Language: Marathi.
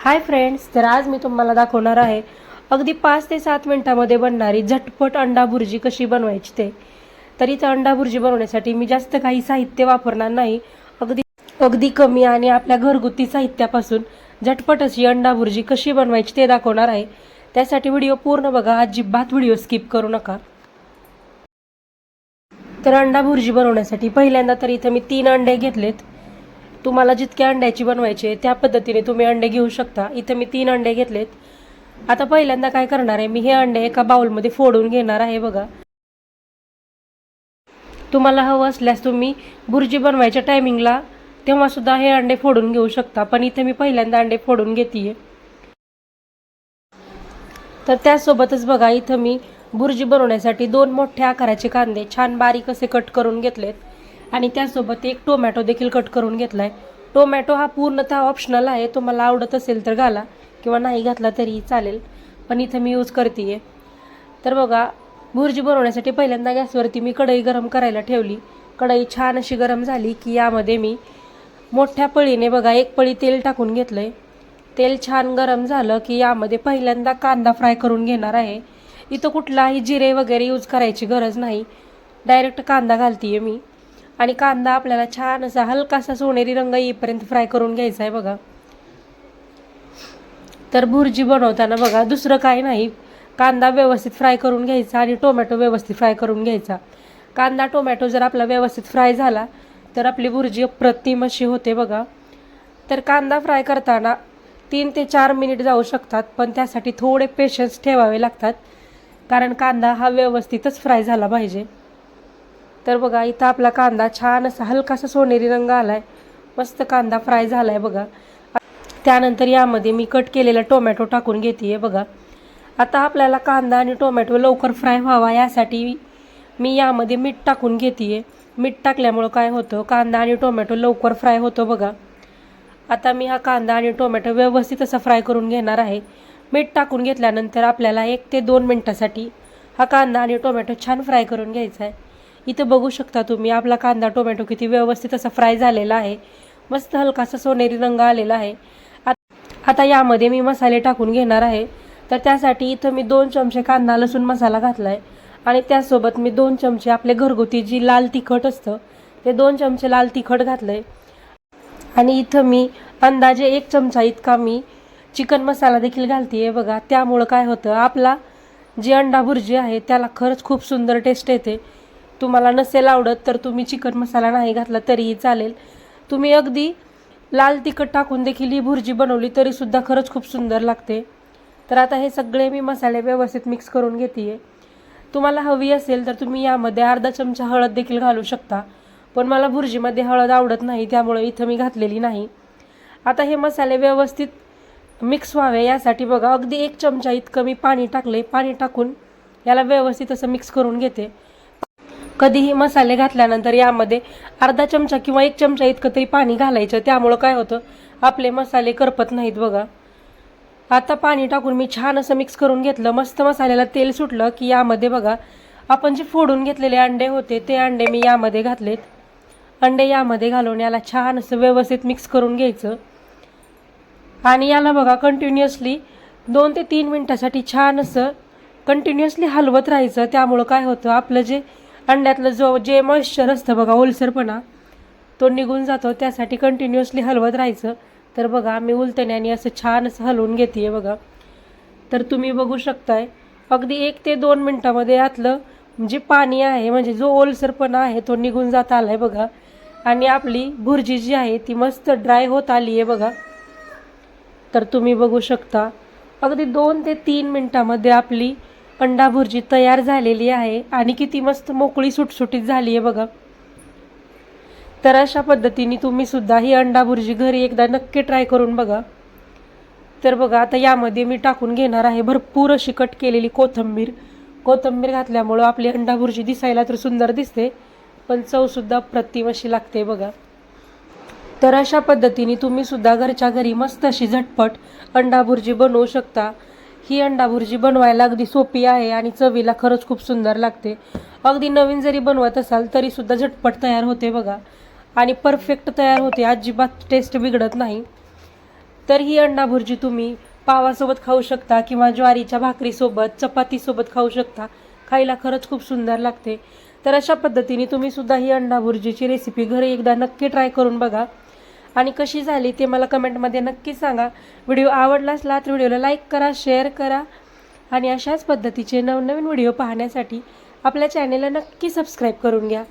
हाय फ्रेंड्स तर आज मी तुम्हाला दाखवणार आहे अगदी पाच ते सात मिनिटामध्ये बनणारी झटपट अंडा भुर्जी कशी बनवायची ते. तर इथं अंडा भुर्जी बनवण्यासाठी मी जास्त काही साहित्य वापरणार नाही अगदी अगदी कमी आणि आपल्या घरगुती साहित्यापासून झटपट अशी अंडा भुर्जी कशी बनवायची ते दाखवणार आहे. त्यासाठी व्हिडिओ पूर्ण बघा अजिबात व्हिडिओ स्किप करू नका. तर अंडा भुर्जी बनवण्यासाठी पहिल्यांदा तर इथं मी तीन अंडे घेतलेत. तुम्हाला जितक्या अंड्याची बनवायची आहे त्या पद्धतीने तुम्ही अंडे घेऊ शकता. इथं मी तीन अंडे घेतलेत. आता पहिल्यांदा काय करणार आहे मी हे अंडे एका बाउलमध्ये फोडून घेणार आहे बघा. तुम्हाला हवं असल्यास तुम्ही भुर्जी बनवायच्या टायमिंगला तेव्हासुद्धा हे अंडे फोडून घेऊ शकता पण इथे मी पहिल्यांदा अंडे फोडून घेते तर त्यासोबतच बघा इथं मी भुर्जी बनवण्यासाठी दोन मोठ्या आकाराचे कांदे छान बारीक असे कट करून घेतलेत. आणि त्यासोबत एक टोमॅटो देखील कट करून घेतला आहे टोमॅटो हा पूर्णतः ऑप्शनल आहे. तुम्हाला आवडत असेल तर घाला किंवा नाही घातला तरीही चालेल पण इथं मी यूज करते आहे तर बघा भुर्जी बनवण्यासाठी पहिल्यांदा गॅसवरती मी कढई गरम करायला ठेवली. कढई छान अशी गरम झाली की यामध्ये मी मोठ्या पळीने बघा एक पळी तेल टाकून घेतलं आहे तेल छान गरम झालं की यामध्ये पहिल्यांदा कांदा फ्राय करून घेणार आहे. इथं कुठलाही जिरे वगैरे यूज करायची गरज नाही. डायरेक्ट कांदा घालते आहे मी. आणि कांदा आपल्याला छान असा हलकासा सोनेरी रंग येईपर्यंत फ्राय करून घ्यायचा आहे बघा. तर भुर्जी बनवताना बघा दुसरं काही नाही. कांदा व्यवस्थित फ्राय करून घ्यायचा आणि टोमॅटो व्यवस्थित फ्राय करून घ्यायचा. कांदा टोमॅटो जर आपला व्यवस्थित फ्राय झाला तर आपली भुर्जी अप्रतिम अशी होते बघा. तर कांदा फ्राय करताना तीन ते चार मिनिट जाऊ शकतात पण त्यासाठी थोडे पेशन्स ठेवावे लागतात. कारण कांदा हा व्यवस्थितच फ्राय झाला पाहिजे. तर बघा इथं आपला कांदा छान असा हलकासा सोनेरी रंग आला आहे मस्त कांदा फ्राय झाला आहे बघा. त्यानंतर यामध्ये मी कट केलेला टोमॅटो टाकून घेते बघा. आता आपल्याला कांदा आणि टोमॅटो लवकर फ्राय व्हावा यासाठी मी यामध्ये मीठ टाकून घेते मीठ टाकल्यामुळं काय होतं कांदा आणि टोमॅटो लवकर फ्राय होतो बघा. आता मी हा कांदा आणि टोमॅटो व्यवस्थित असा फ्राय करून घेणार आहे. मीठ टाकून घेतल्यानंतर आपल्याला एक ते दोन मिनटासाठी हा कांदा आणि टोमॅटो छान फ्राय करून घ्यायचा आहे. इथं बघू शकता तुम्ही आपला कांदा टोमॅटो किती व्यवस्थित असा फ्राय झालेला आहे. मस्त हलकासा सोनेरी रंग आलेला आहे. आता यामध्ये मी मसाले टाकून घेणार आहे. तर त्यासाठी इथं मी दोन चमचे कांदा लसूण मसाला घातला आहे आणि त्यासोबत मी दोन चमचे आपले घरगुती जी लाल तिखट असतं ते दोन चमचे लाल तिखट घातलं आहे आणि इथं मी अंदाजे एक चमचा इतका मी चिकन मसाला देखील घालते आहे बघा. त्यामुळं काय होतं आपला जी अंडा भुर्जी आहे त्याला खरंच खूप सुंदर टेस्ट येते. तुम्हाला नसेल आवडत तर तुम्ही चिकन मसाला नाही घातला तरीही चालेल. तुम्ही अगदी लाल तिखट टाकून देखील ही भुर्जी बनवली तरीसुद्धा खरंच खूप सुंदर लागते. तर आता हे सगळे मी मसाले व्यवस्थित मिक्स करून घेते तुम्हाला हवी असेल तर तुम्ही यामध्ये अर्धा चमचा हळद देखील घालू शकता पण मला भुर्जीमध्ये हळद आवडत नाही त्यामुळे इथं मी घातलेली नाही. आता हे मसाले व्यवस्थित मिक्स व्हावे यासाठी बघा अगदी एक चमचा इतकं मी पाणी टाकले पाणी टाकून याला व्यवस्थित असं मिक्स करून घेते. कधीही मसाले घातल्यानंतर यामध्ये अर्धा चमचा किंवा एक चमचा इतकं तरी पाणी घालायचं. त्यामुळं काय होतं? आपले मसाले करपत नाहीत बघा. आता पाणी टाकून मी छान असं मिक्स करून घेतलं. मस्त मसाल्याला तेल सुटलं की यामध्ये बघा आपण जे फोडून घेतलेले अंडे होते ते अंडे मी यामध्ये घातलेत. अंडे यामध्ये घालून याला छान असं व्यवस्थित मिक्स करून घ्यायचं. आणि याला बघा कंटिन्युअसली दोन ते तीन मिनटासाठी छान असं कंटिन्युअसली हलवत राहायचं. त्यामुळं काय होतं? आपलं जे अंड्यातलं जो जे मॉइश्चर असतं बघा ओलसरपणा तो निघून जातो. त्यासाठी कंटिन्युअसली हलवत राहायचं. तर बघा मी उलटण्याने असं छान असं हलवून घेते बघा. तर तुम्ही बघू शकताय अगदी एक ते दोन मिनटामध्ये यातलं जे पाणी आहे म्हणजे जो ओलसरपणा आहे तो निघून जात आला आहे बघा. आणि आपली भुर्जी जी आहे ती मस्त ड्राय होत आली आहे बघा. तर तुम्ही बघू शकता अगदी दोन ते तीन मिनटामध्ये आपली अंडा भुर्जी तयार झालेली आहे आणि किती मस्त मोकळी सुटसुटीत झाली आहे बघा. तर अशा पद्धतीने तुम्ही सुद्धा ही अंडा भुर्जी घरी एकदा नक्की ट्राय करून बघा. तर बघा आता यामध्ये मी टाकून घेणार आहे भरपूर अशी कट केलेली कोथिंबीर. कोथिंबीर घातल्यामुळं आपली अंडा भुर्जी दिसायला तर सुंदर दिसते पण चवसुद्धा प्रतिम अशी लागते बघा. तर अशा पद्धतीने तुम्ही सुद्धा घरच्या घरी मस्त अशी झटपट अंडा भुर्जी बनवू शकता. ही अंडा भुर्जी बनवायला अगदी सोपी आहे आणि चवीला खरंच खूप सुंदर लागते. अगदी नवीन जरी बनवत असाल तरी सुद्धा झटपट तयार होते बघा. आणि परफेक्ट तयार होते अजिबात टेस्ट बिघडत नाही. तर ही अंडा भुर्जी तुम्ही पावासोबत खाऊ शकता किंवा ज्वारीच्या भाकरीसोबत चपातीसोबत खाऊ शकता. खायला खरंच खूप सुंदर लागते. तर अशा पद्धतीने तुम्ही सुद्धा ही अंडा भुर्जीची रेसिपी घरी एकदा नक्की ट्राय करून बघा. आणि कशी झाली ते मला कमेंटमध्ये नक्की सांगा. व्हिडिओ आवडला असला तर व्हिडिओला लाईक करा शेअर करा. आणि अशाच पद्धतीचे नवनवीन व्हिडिओ पाहण्यासाठी आपल्या चॅनेलला नक्की सबस्क्राईब करून घ्या.